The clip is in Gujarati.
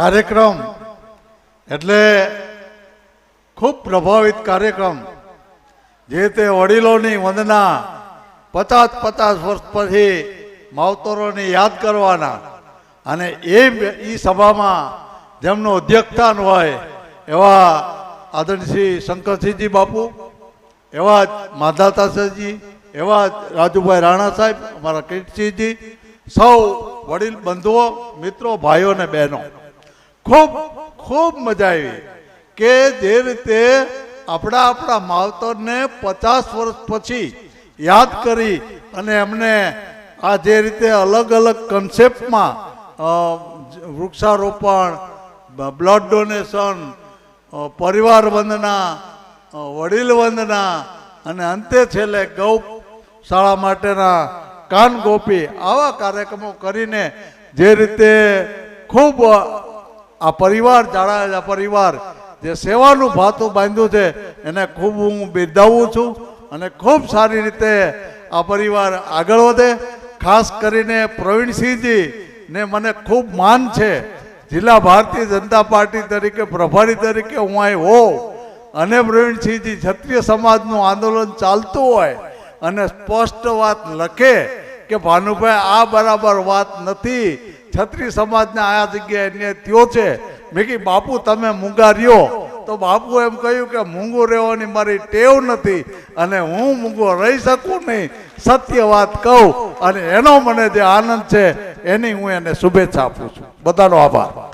કાર્યક્રમ. એટલે ખૂબ પ્રભાવિત કાર્યક્રમ. જે તે વડીલોની વંદના પચાસ પચાસ વર્ષ પછી માવતરોને યાદ કરવાના. અને એ એ સભામાં જેમનું અધ્યક્ષસ્થાન હોય એવા આદરણીય શંકરસિંહજી બાપુ, એવા જ માધાતાસજી એવા જ રાજુભાઈ રાણા સાહેબ, અમારા કિરીટસિંહજી સૌ વડીલ બંધુઓ, મિત્રો, ભાઈઓ અને બહેનો. ખૂબ ખૂબ મજા આવી. કે જે રીતે આપણા આપણા માવતરને પચાસ વર્ષ પછી યાદ કરી અને એમને આ જે રીતે અલગ અલગ કન્સેપ્ટમાં વૃક્ષારોપણ બ્લડ ડોનેશન પરિવાર વંદના વડીલ વંદના અને અંતે છેલ્લે ગૌ શાળા માટેના કાન ગોપી આવા કાર્યક્રમો કરીને જે રીતે ખૂબ આ પરિવાર જાળાયેલા પરિવાર જે સેવાનું ભાતું બાંધ્યું છે, એને ખૂબ હું બિરદાવું છું અને ખૂબ સારી રીતે આ પરિવાર આગળ વધે. ખાસ કરીને પ્રવીણસિંહજી ને મને ખૂબ માન છે. જિલ્લા ભારતીય જનતા પાર્ટી તરીકે, પ્રભારી તરીકે હું અહીં હોઉં અને પ્રવીણસિંહજી ક્ષત્રિય સમાજનું આંદોલન ચાલતું હોય અને સ્પષ્ટ વાત લખે કે ભાનુભાઈ, આ બરાબર વાત નથી. ક્ષત્રિય સમાજને આ જગ્યાએ અન્યાય થયો છે. મેં કહી બાપુ, તમે મૂંગા રહ્યો. તો બાપુ એમ કહ્યું કે, મૂંગું રહેવાની મારી ટેવ નથી અને હું મૂંગો રહી શકું નહીં. સત્ય વાત કહું અને એનો મને જે આનંદ છે, એની હું એને શુભેચ્છા આપું છું. બધાનો આભાર.